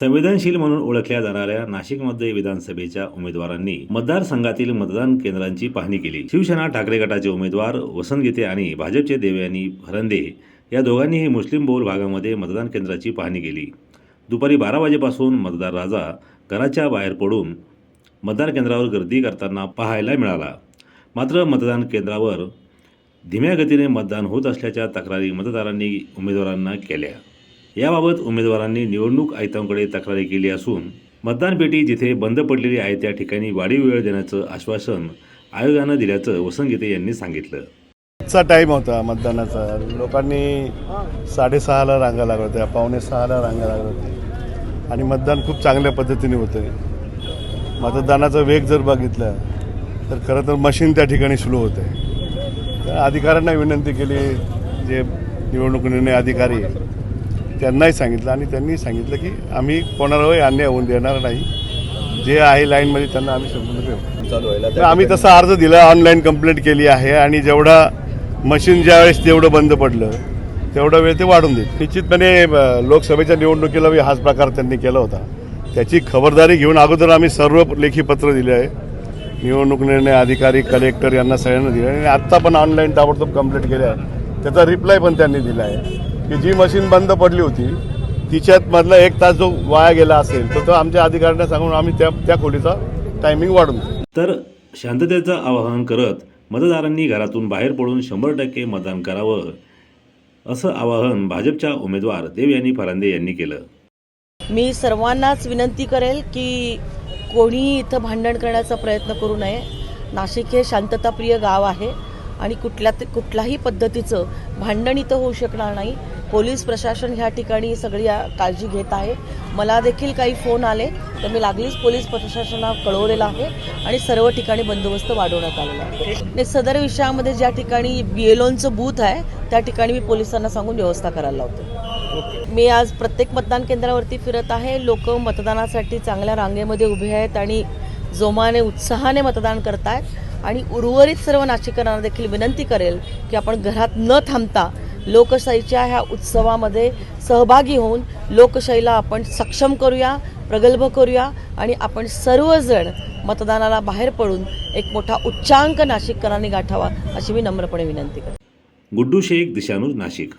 संवेदनशील म्हणून ओळखल्या जाणाऱ्या नाशिकमध्ये विधानसभेच्या उमेदवारांनी मतदारसंघातील मतदान केंद्रांची पाहणी केली. शिवसेना ठाकरे गटाचे उमेदवार वसंत गीते आणि भाजपचे देवयानी हरंदे या दोघांनीही मुस्लिम बहुल भागामध्ये मतदान केंद्राची पाहणी केली. दुपारी बारा वाजेपासून मतदार राजा घराच्या बाहेर पडून मतदान केंद्रावर गर्दी करताना पाहायला मिळाला. मात्र मतदान केंद्रावर धीम्या गतीने मतदान होत असल्याच्या तक्रारी मतदारांनी उमेदवारांना केल्या. याबाबत उमेदवारांनी निवडणूक आयुक्तांकडे तक्रारी केली असून मतदान पेटी जिथे बंद पडलेली आहे त्या ठिकाणी वाढीव वेळ देण्याचं आश्वासन आयोगानं दिल्याचं वसंत गीते यांनी सांगितलं. चा टाईम होता मतदानाचा. लोकांनी साडेसहाला रांगा लागत होत्या पावणे सहाला रांगा लागत होत्या. आणि मतदान खूप चांगल्या पद्धतीने होतं आहे मतदानाचा वेग जर बघितला तर खरं तर मशीन त्या ठिकाणी स्लो होतं आहे तर अधिकाऱ्यांना विनंती केली जे निवडणूक निर्णय अधिकारी आहे, त्यांनाही सांगितलं आणि त्यांनी सांगितलं की आम्ही कोणालाही अन्याय होऊन देणार नाही. जे आहे लाईनमध्ये त्यांना आम्ही समजून घेऊ चालू व्हायला तर आम्ही तसा अर्ज दिला ऑनलाईन कंप्लेंट केली आहे आणि जेवढा मशीन ज्यावेळेस तेवढं बंद पडलं तेवढा वेळ ते वाढून देईल. निश्चितपणे लोकसभेच्या निवडणुकीला हाच प्रकार त्यांनी केला होता. त्याची खबरदारी घेऊन अगोदर आम्ही सर्व लेखी पत्र दिले आहे. निवडणूक निर्णय अधिकारी कलेक्टर यांना सगळ्यांना दिले आणि आत्ता पण ऑनलाईन ताबडतोब कंप्लेंट केल्या आहे त्याचा रिप्लाय पण त्यांनी दिला आहे. की जी मशीन बंद पडली होती तिच्यात मधला एक तास जो वाया गेला असेल तर तो आमच्या अधिकाऱ्यांना सांगून आम्ही त्या त्या खोलीचा टायमिंग वाढून देऊ तर शांततेचं आवाहन करत मतदारांनी घरातून बाहेर पडून शंभर टक्के मतदान करावं असं आवाहन भाजपच्या उमेदवार देवयानी फरांदे यांनी केलं. मी सर्वांनाच विनंती करेल की कोणीही इथं भांडण करण्याचा प्रयत्न करू नये. नाशिक हे शांतताप्रिय गाव आहे. आणि कुठल्या कुठल्याही पद्धतीचं भांडण इथं होऊ शकणार नाही. पोलीस प्रशासन ह्या ठिकाणी सगळी काळजी घेत आहे. मला देखील काही फोन आले तर मी लागलीच पोलीस प्रशासनाला कळवलेलं आहे आणि सर्व ठिकाणी बंदोबस्त वाढवण्यात आलेला आहे. सदर विषयामध्ये ज्या ठिकाणी बी बूथ आहे त्या ठिकाणी मी पोलिसांना सांगून व्यवस्था करायला लावते. मी आज प्रत्येक मतदान केंद्रावरती फिरत आहे. लोक मतदानासाठी चांगल्या रांगेमध्ये उभे आहेत आणि जोमाने उत्साहाने मतदान करत आहेत आणि उर्वरित सर्व नाशिककरांना देखील विनंती करेल की आपण घरात न थांबता लोकशाहीच्या ह्या उत्सवामध्ये सहभागी होऊन लोकशाहीला आपण सक्षम करूया प्रगल्भ करूया आणि आपण सर्वजण मतदानाला बाहेर पडून एक मोठा उच्चांक नाशिककरांनी गाठावा अशी मी नम्रपणे विनंती करते. गुड्डू शेख दिशानूर नाशिक.